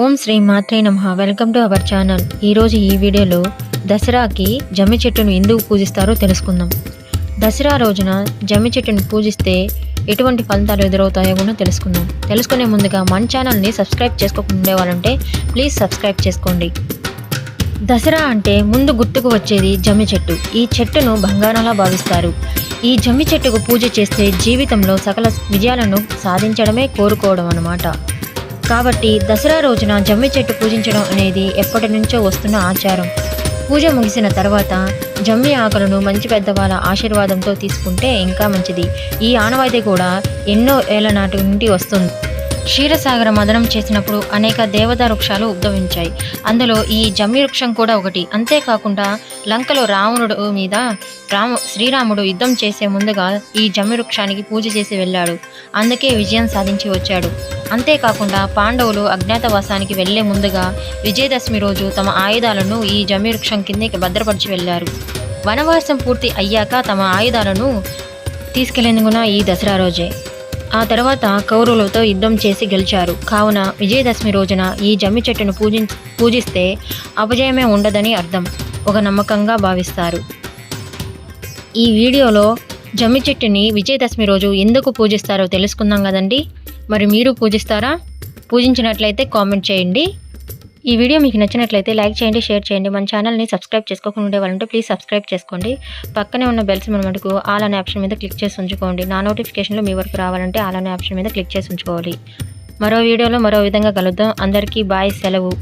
ఓం శ్రీ మాత్రే నమ. Welcome to our channel. ఈరోజు ఈ వీడియోలో దసరాకి జమ్మి చెట్టును ఎందుకు పూజిస్తారో తెలుసుకుందాం. దసరా రోజున జమ్మి చెట్టును పూజిస్తే ఎటువంటి ఫలితాలు ఎదురవుతాయో కూడా తెలుసుకుందాం. తెలుసుకునే ముందుగా మన ఛానల్ని సబ్స్క్రైబ్ చేసుకోకుండా వాళ్ళంటే ప్లీజ్ సబ్స్క్రైబ్ చేసుకోండి. దసరా అంటే ముందు గుర్తుకు వచ్చేది జమ్మి చెట్టు. ఈ చెట్టును బంగారంలా భావిస్తారు. ఈ జమ్మి చెట్టుకు పూజ చేస్తే జీవితంలో సకల విజయాలను సాధించడమే కోరుకోవడం అన్నమాట. కాబట్టి దసరా రోజున జమ్మి చెట్టు పూజించడం అనేది ఎప్పటి నుంచో వస్తున్న ఆచారం. పూజ ముగిసిన తర్వాత జమ్మి ఆకులను మంచి పెద్దవాళ్ళ ఆశీర్వాదంతో తీసుకుంటే ఇంకా మంచిది. ఈ ఆనవాయితీ కూడా ఎన్నో ఏళ్ళ నాటి నుండి వస్తుంది. క్షీరసాగర మదనం చేసినప్పుడు అనేక దేవతా వృక్షాలు ఉద్భవించాయి. అందులో ఈ జమ్మి వృక్షం కూడా ఒకటి. అంతేకాకుండా లంకలో రావణుడు మీద రాము శ్రీరాముడు యుద్ధం చేసే ముందుగా ఈ జమ్మి వృక్షానికి పూజ చేసి వెళ్ళాడు. అందుకే విజయం సాధించి వచ్చాడు. అంతేకాకుండా పాండవులు అజ్ఞాతవాసానికి వెళ్ళే ముందుగా విజయదశమి రోజు తమ ఆయుధాలను ఈ జమ్మి వృక్షం కిందకి భద్రపరిచి వెళ్ళారు. వనవాసం పూర్తి అయ్యాక తమ ఆయుధాలను తీసుకెళ్ళేందుకున ఈ దసరా రోజే. ఆ తర్వాత కౌరవులతో యుద్ధం చేసి గెలిచారు. కావున విజయదశమి రోజున ఈ జమ్మి చెట్టును పూజి పూజిస్తే అపజయమే ఉండదని అర్థం. ఒక నమ్మకంగా భావిస్తారు. ఈ వీడియోలో జమ్మి చెట్టుని విజయదశమి రోజు ఎందుకు పూజిస్తారో తెలుసుకుందాం కదండి. మరి మీరు పూజిస్తారా? పూజించినట్లయితే కామెంట్ చేయండి. ఈ వీడియో మీకు నచ్చినట్లయితే లైక్ చేయండి షేర్ చేయండి. మన ఛానల్ని సబ్స్క్రైబ్ చేసుకోకుండా ఉండేవాళ్ళంటే ప్లీజ్ సబ్స్క్రైబ్ చేసుకోండి. పక్కనే ఉన్న బెల్స్ మన మటుకు ఆల్ అనే ఆప్షన్ మీద క్లిక్ చేసి ఉంచుకోండి. నా నోటిఫికేషన్లో మీ వరకు రావాలంటే ఆల్ అనే ఆప్షన్ మీద క్లిక్ చేసి ఉంచుకోవాలి. మరో వీడియోలో మరో విధంగా కలుద్దాం. అందరికీ బాయ్ సెలవు.